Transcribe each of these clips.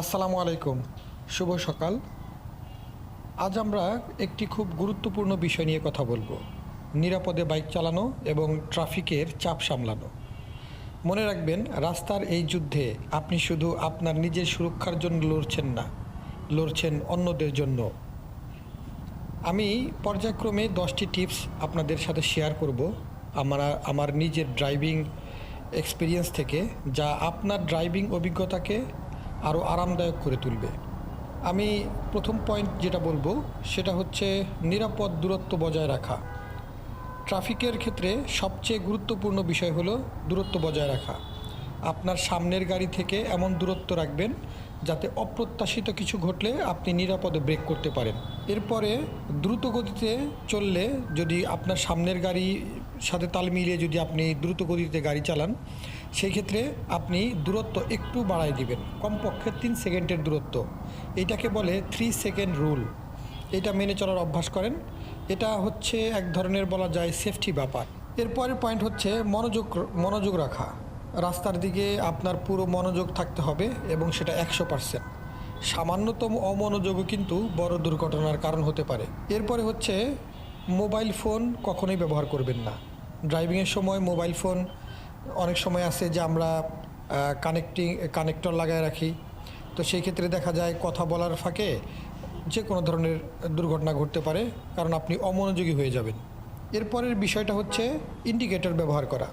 আসসালামু আলাইকুম। শুভ সকাল। আজ আমরা একটি খুব গুরুত্বপূর্ণ বিষয় নিয়ে কথা বলব। নিরাপদে বাইক চালানো এবং ট্রাফিকের চাপ সামলানো। মনে রাখবেন, রাস্তার এই যুদ্ধে আপনি শুধু আপনার নিজের সুরক্ষার জন্য লড়ছেন না, লড়ছেন অন্যদের জন্য। আমি পর্যায়ক্রমে দশটি টিপস আপনাদের সাথে শেয়ার করব আমার আমার নিজের ড্রাইভিং এক্সপিরিয়েন্স থেকে, যা আপনার ড্রাইভিং অভিজ্ঞতাকে আরও আরামদায়ক করে তুলবে। আমি প্রথম পয়েন্ট যেটা বলব, সেটা হচ্ছে নিরাপদ দূরত্ব বজায় রাখা। ট্রাফিকের ক্ষেত্রে সবচেয়ে গুরুত্বপূর্ণ বিষয় হলো দূরত্ব বজায় রাখা। আপনার সামনের গাড়ি থেকে এমন দূরত্ব রাখবেন যাতে অপ্রত্যাশিত কিছু ঘটলে আপনি নিরাপদে ব্রেক করতে পারেন। এরপরে দ্রুত গতিতে চললে যদি আপনার সামনের গাড়ি সাথে তাল মিলিয়ে যদি আপনি দ্রুত গতিতে গাড়ি চালান সেই ক্ষেত্রে আপনি দূরত্ব একটু বাড়ায় দিবেন, কমপক্ষে তিন সেকেন্ডের দূরত্ব। এটাকে বলে থ্রি সেকেন্ড রুল এটা মেনে চলার অভ্যাস করেন। এটা হচ্ছে এক ধরনের বলা যায় সেফটি ব্যাপার। এরপরের পয়েন্ট হচ্ছে মনোযোগ মনোযোগ রাখা। রাস্তার দিকে আপনার পুরো মনোযোগ থাকতে হবে এবং সেটা একশো পার্সেন্ট সামান্যতম অমনোযোগও কিন্তু বড় দুর্ঘটনার কারণ হতে পারে। এরপরে হচ্ছে মোবাইল ফোন কখনোই ব্যবহার করবেন না। ড্রাইভিংয়ের সময় মোবাইল ফোন অনেক সময় আছে যে আমরা কানেক্টিং কানেক্টর লাগায় রাখি। তো সেই ক্ষেত্রে দেখা যায় কথা বলার ফাঁকে যে কোনো ধরনের দুর্ঘটনা ঘটতে পারে, কারণ আপনি অমনোযোগী হয়ে যাবেন। এরপরের বিষয়টা হচ্ছে ইন্ডিকেটর ব্যবহার করা।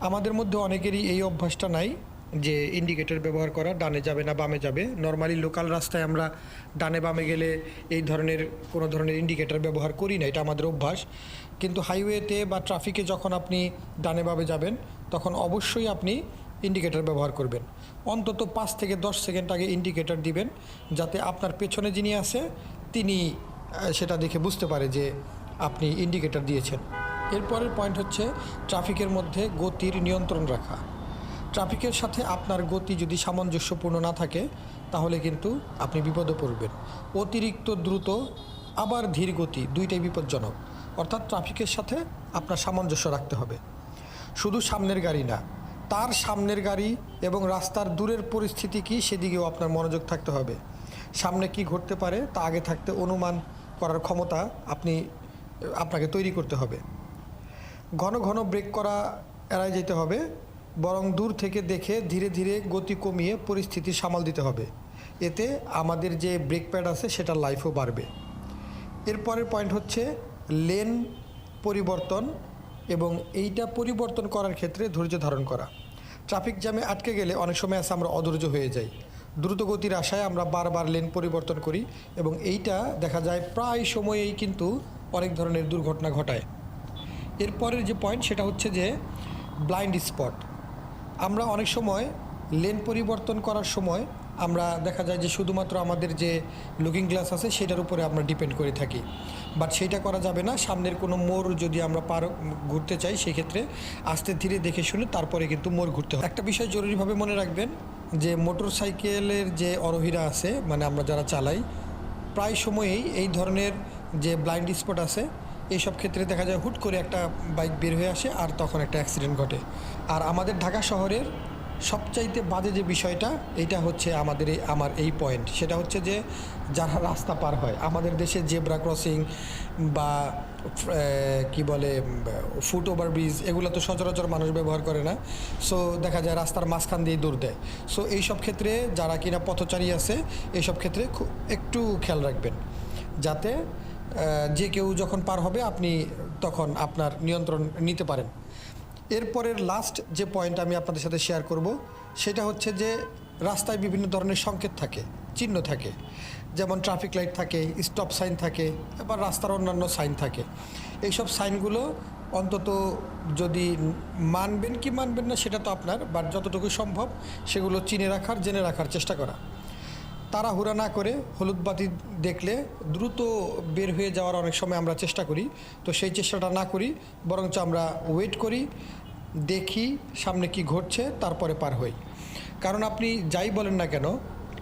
আমাদের মধ্যে অনেকেরই এই অভ্যাসটা নাই। যে ইন্ডিকেটর ব্যবহার করা ডানে যাবে না বামে যাবে। নর্মালি লোকাল রাস্তায় আমরা ডানে বামে গেলে এই ধরনের কোনো ধরনের ইন্ডিকেটর ব্যবহার করি না, এটা আমাদের অভ্যাস। কিন্তু হাইওয়েতে বা ট্রাফিকে যখন আপনি ডানে বামে যাবেন, তখন অবশ্যই আপনি ইন্ডিকেটর ব্যবহার করবেন। অন্তত পাঁচ থেকে দশ সেকেন্ড আগে ইন্ডিকেটর দিবেন, যাতে আপনার পেছনে যিনি আছে, তিনি সেটা দেখে বুঝতে পারে যে আপনি ইন্ডিকেটর দিয়েছেন। এরপরের পয়েন্ট হচ্ছে ট্রাফিকের মধ্যে গতির নিয়ন্ত্রণ রাখা। ট্রাফিকের সাথে আপনার গতি যদি সামঞ্জস্যপূর্ণ না থাকে, তাহলে কিন্তু আপনি বিপদে পড়বেন। অতিরিক্ত দ্রুত, আবার ধীর গতি, দুইটাই বিপজ্জনক। অর্থাৎ ট্রাফিকের সাথে আপনার সামঞ্জস্য রাখতে হবে। শুধু সামনের গাড়ি না, তার সামনের গাড়ি এবং রাস্তার দূরের পরিস্থিতি কী সেদিকেও আপনার মনোযোগ থাকতে হবে। সামনে কি ঘটতে পারে, তা আগে থাকতে অনুমান করার ক্ষমতা আপনি, আপনাকে তৈরি করতে হবে। ঘন ঘন ব্রেক করা এড়াই যেতে হবে। বরং দূর থেকে দেখে ধীরে ধীরে গতি কমিয়ে পরিস্থিতি সামাল দিতে হবে। এতে আমাদের যে ব্রেক প্যাড আছে সেটার লাইফও বাড়বে। এরপরের পয়েন্ট হচ্ছে লেন পরিবর্তন এবং এইটা পরিবর্তন করার ক্ষেত্রে ধৈর্য ধারণ করা। ট্রাফিক জ্যামে আটকে গেলে অনেক সময় আছে আমরা অধৈর্য হয়ে যাই। দ্রুত গতির আশায় আমরা বারবার লেন পরিবর্তন করি এবং এইটা দেখা যায় প্রায় সময়েই কিন্তু অনেক ধরনের দুর্ঘটনা ঘটায়। এরপরের যে পয়েন্ট সেটা হচ্ছে যে ব্লাইন্ড স্পট। আমরা অনেক সময় লেন পরিবর্তন করার সময় আমরা দেখা যায় যে শুধুমাত্র আমাদের যে লুকিং গ্লাস আছে সেটার উপরে আমরা ডিপেন্ড করে থাকি। বাট সেইটা করা যাবে না, সামনের কোনো মোড় যদি আমরা পার ঘুরতে চাই সেক্ষেত্রে আস্তে ধীরে দেখে শুনে তারপরে কিন্তু মোড় ঘুরতে হবে। একটা বিষয় জরুরিভাবে মনে রাখবেন যে মোটর সাইকেলের যে অরোহীরা আছে মানে আমরা যারা চালাই, প্রায় সময়েই এই ধরনের যে ব্লাইন্ড স্পট আছে এইসব ক্ষেত্রে দেখা যায় হুট করে একটা বাইক বের হয়ে আসে আর তখন একটা অ্যাক্সিডেন্ট ঘটে। আর আমাদের ঢাকা শহরের সবচাইতে বাজে যে বিষয়টা এটা হচ্ছে আমাদের এই, আমার এই পয়েন্ট সেটা হচ্ছে যে যারা রাস্তা পার হয়, আমাদের দেশে জেব্রা ক্রসিং বা কি বলে, ফুট ওভার ব্রিজ, এগুলো তো সচরাচর মানুষ ব্যবহার করে না। সো দেখা যায় রাস্তার মাঝখান দিয়ে দৌড় দেয়। সো এইসব ক্ষেত্রে যারা কিনা পথচারী আছে, এইসব ক্ষেত্রে একটু খেয়াল রাখবেন। যাতে যে কেউ যখন পার হবে, আপনি তখন আপনার নিয়ন্ত্রণ নিতে পারেন। এরপরের লাস্ট যে পয়েন্ট আমি আপনাদের সাথে শেয়ার করব, সেটা হচ্ছে যে রাস্তায় বিভিন্ন ধরনের সংকেত থাকে, চিহ্ন থাকে। যেমন ট্রাফিক লাইট থাকে স্টপ সাইন থাকে এবার রাস্তার অন্যান্য সাইন থাকে। এইসব সাইনগুলো অন্তত যদি মানবেন কি মানবেন না, সেটা তো আপনার বাট যতটুকু সম্ভব সেগুলো চিনে রাখার, জেনে রাখার চেষ্টা করা। তাড়াহুড়া না করে হলুদ বাতি দেখলে দ্রুত বের হয়ে যাওয়ার অনেক সময় আমরা চেষ্টা করি। তো সেই চেষ্টাটা না করি, বরঞ্চ আমরা ওয়েট করি, দেখি সামনে কি ঘটছে, তারপরে পার হই। কারণ আপনি যাই বলেন না কেন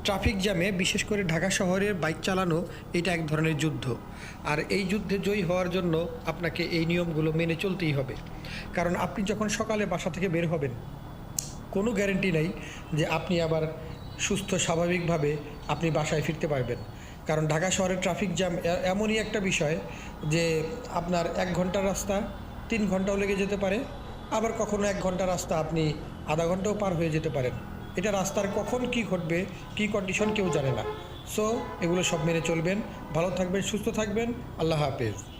ট্রাফিক জ্যামে বিশেষ করে ঢাকা শহরে বাইক চালানো এটা এক ধরনের যুদ্ধ। আর এই যুদ্ধে জয়ী হওয়ার জন্য আপনাকে এই নিয়মগুলো মেনে চলতেই হবে। কারণ আপনি যখন সকালে বাসা থেকে বের হবেন, কোনো গ্যারেন্টি নাই যে আপনি আবার সুস্থ স্বাভাবিকভাবে আপনি বাসায় ফিরতে পারবেন। কারণ ঢাকা শহরের ট্রাফিক জ্যাম এমনই একটা বিষয় যে আপনার এক ঘণ্টার রাস্তা তিন ঘন্টাও লেগে যেতে পারে, আবার কখনো এক ঘণ্টা রাস্তা আপনি আধা ঘন্টাও পার হয়ে যেতে পারেন। এটা রাস্তার কখন কি ঘটবে, কি কন্ডিশন কেউ জানে না। সো এগুলো সব মেনে চলবেন। ভালো থাকবেন, সুস্থ থাকবেন। আল্লাহ হাফেজ।